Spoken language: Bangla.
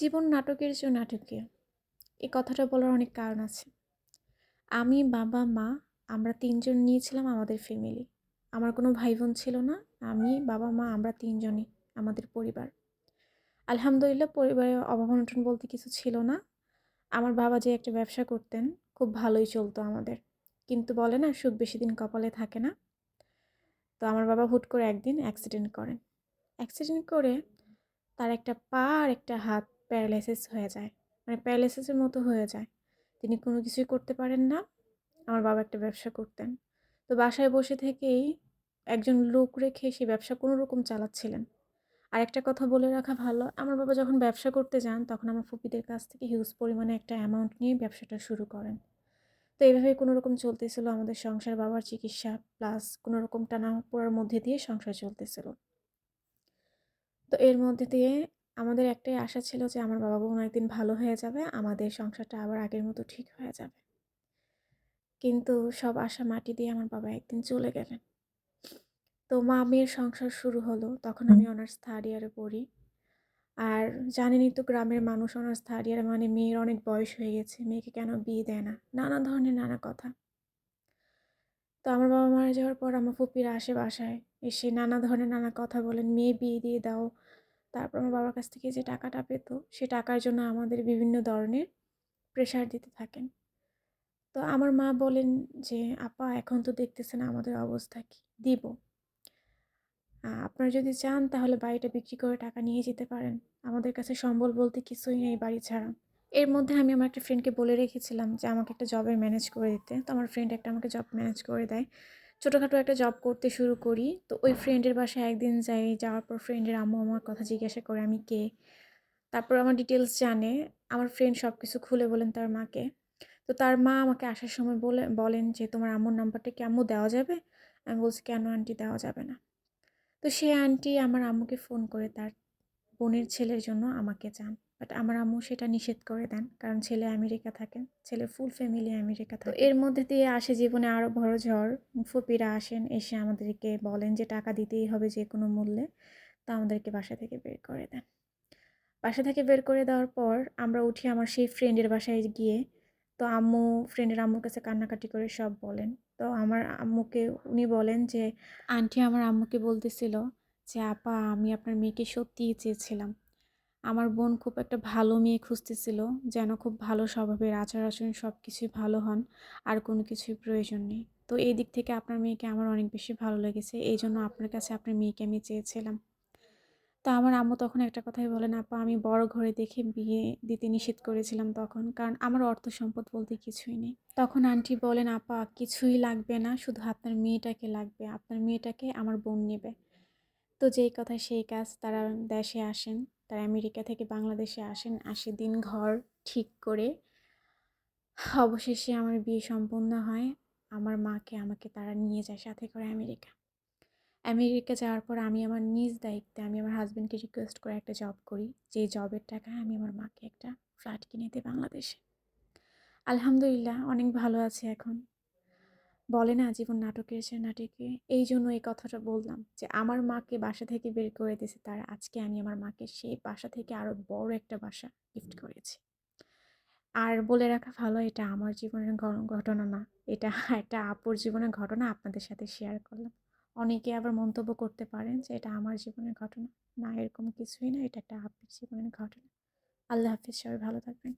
জীবন নাটকের চেয়েও নাটকীয় এই কথাটা বলার অনেক কারণ আছে। আমি, বাবা, মা, আমরা তিনজন নিয়েছিলাম আমাদের ফ্যামিলি আমার কোনো ভাই বোন ছিল না, আমি, বাবা, মা, আমরা তিনজনই আমাদের পরিবার। আলহামদুলিল্লাহ, পরিবারে অভাব অনটন বলতে কিছু ছিল না। আমার বাবা যে একটা ব্যবসা করতেন, খুব ভালোই চলতো আমাদের। কিন্তু বলে না, সুখ বেশি দিন কপালে থাকে না। তো আমার বাবা হুট করে একদিন অ্যাক্সিডেন্ট করেন। অ্যাক্সিডেন্ট করে তার একটা পা আর একটা হাত প্যারালাইসিস হয়ে যায়। মানে প্যারালাইসিসের মতো হয়ে যায়। তিনি কোনো কিছুই করতে পারেন না। আমার বাবা একটা ব্যবসা করতেন। তো বাসায় বসে থেকেই একজন লোক রেখে সেই ব্যবসা কোনো রকম চালাচ্ছিলেন। আর একটা কথা বলে রাখা ভালো, আমার বাবা যখন ব্যবসা করতে যান, তখন আমার ফুপিদের কাছ থেকে হিউজ পরিমাণে একটা অ্যামাউন্ট নিয়ে ব্যবসাটা শুরু করেন। তো এইভাবে কোনো রকম চলতেছিল আমাদের সংসার, বাবার চিকিৎসা প্লাস কোনো রকম টানা পড়ার মধ্যে দিয়ে সংসার চলতেছিল। তো এর মধ্যে দিয়ে আমাদের একটাই আশা ছিল যে আমার বাবা কোনো একদিন ভালো হয়ে যাবে আমাদের সংসারটা আবার আগের মতো ঠিক হয়ে যাবে। কিন্তু সব আশা মাটি দিয়ে আমার বাবা একদিন চলে গেলেন। তো মা মেয়ের সংসার শুরু হলো তখন আমি অনার্স থার্ড ইয়ারে পড়ি। আর জানেনই তো গ্রামের মানুষ অনার্স থার্ড ইয়ারে মানে মেয়ের অনেক বয়স হয়ে গেছে মেয়েকে কেন বিয়ে দেয় না? নানা ধরনের নানা কথা। তো আমার বাবা মারা যাওয়ার পর আমার ফুপিরা আসে বাসায় এসে নানা ধরনের নানা কথা বলেন মেয়ে বিয়ে দিয়ে দাও তারপর আমার বাবার কাছ থেকে যে টাকাটা পেত, সে টাকার জন্য আমাদের বিভিন্ন ধরনের প্রেশার দিতে থাকেন। তো আমার মা বলেন যে, আপা, এখন তো দেখতেছেন আমাদের অবস্থা কি? দিব। আপনারা যদি চান তাহলে বাড়িটা বিক্রি করে টাকা নিয়ে যেতে পারেন। আমাদের কাছে সম্বল বলতে কিছুই নেই বাড়ি ছাড়া। এর মধ্যে আমি আমার একটা ফ্রেন্ডকে বলে রেখেছিলাম যে, আমাকে একটা জবের ম্যানেজ করে দিতে। তো আমার ফ্রেন্ড একটা আমাকে জব ম্যানেজ করে দেয়। ছোটোখাটো একটা জব করতে শুরু করি। তো ওই ফ্রেন্ডের বাসায় একদিন যাই, যাওয়ার পর ফ্রেন্ডের আম্মু আমার কথা জিজ্ঞাসা করে, আমি কে? তারপর আমার ডিটেলস জানে। আমার ফ্রেন্ড সব কিছু খুলে বলেন তার মাকে। তো তার মা আমাকে আসার সময় বলে, বলেন যে, তোমার আম্মুর নাম্বারটা কি আম্মু দেওয়া যাবে? আমি বলছি, কেন আন্টি দেওয়া যাবে না? তো সে আন্টি আমার আম্মুকে ফোন করে তার বোনের ছেলের জন্য আমাকে চান বাট আমার আম্মু সেটা নিষেধ করে দেন। কারণ ছেলে আমেরিকা থাকেন ছেলে ফুল ফ্যামিলি আমেরিকা থাকে। এর মধ্যে দিয়ে আসে জীবনে আরও বড় ঝড় ফুপিরা আসেন এসে আমাদেরকে বলেন যে টাকা দিতেই হবে যে কোনো মূল্যে। তা আমাদেরকে বাসা থেকে বের করে দেন। বাসা থেকে বের করে দেওয়ার পর আমরা উঠি আমার সেই ফ্রেন্ডের বাসায় গিয়ে। তো আম্মু ফ্রেন্ডের আম্মুর কাছে কান্নাকাটি করে সব বলেন। তো আমার আম্মুকে উনি বলেন যে আন্টি আমার আম্মুকে বলতেছিল যে আপা আমি আপনার মেয়েকে সত্যিই চেয়েছিলাম। আমার বোন খুব একটা ভালো মেয়ে খুঁজতেছিল, যেন খুব ভালো স্বভাবের আচার আচরণ সব কিছুই ভালো হন, আর কোনো কিছুই প্রয়োজন নেই। তো এই দিক থেকে আপনার মেয়েকে আমার অনেক বেশি ভালো লেগেছে, এই জন্য আপনার কাছে আপনার মেয়েকে আমি চেয়েছিলাম। তো আমার আম্মু তখন একটা কথাই বলেন, আপা, আমি বড় ঘরে দেখে বিয়ে দিতে নিষেধ করেছিলাম তখন, কারণ আমার অর্থ সম্পদ বলতে কিছুই নেই। তখন আন্টি বলেন, আপা, কিছুই লাগবে না, শুধু আপনার মেয়েটাকে লাগবে, আপনার মেয়েটাকে আমার বোন নেবে। তো যেই কথা সেই কাজ তারা দেশে আসেন, তারা আমেরিকা থেকে বাংলাদেশে আসেন, আসে দিন ঘর ঠিক করে। অবশেষে আমার বিয়ে সম্পন্ন হয়, আমার মাকে আমাকে তারা নিয়ে যায় সাথে করে আমেরিকা। আমেরিকা যাওয়ার পর আমি আমার নিজ দায়িত্বে আমি আমার হাজব্যান্ডকে রিকোয়েস্ট করে একটা জব করি যে জবের টাকায় আমি আমার মাকে একটা ফ্ল্যাট কিনে দিই বাংলাদেশে। আলহামদুলিল্লাহ, অনেক ভালো আছে এখন। বলে না জীবন নাটকের সে নাটকে? এই জন্য এই কথাটা বললাম যে, আমার মাকে বাসা থেকে বের করে দিয়েছে তার। আজকে আমি আমার মাকে সেই বাসা থেকে আরও বড় একটা বাসা গিফট করেছি। আর বলে রাখা ভালো, এটা আমার জীবনের ঘটনা না। এটা একটা আপুর জীবনের ঘটনা আপনাদের সাথে শেয়ার করলাম। অনেকে আবার মন্তব্য করতে পারেন যে, এটা আমার জীবনের ঘটনা। না, এরকম কিছুই না। এটা একটা আপুর জীবনের ঘটনা। আল্লাহ হাফিজ। সবাই ভালো থাকবেন।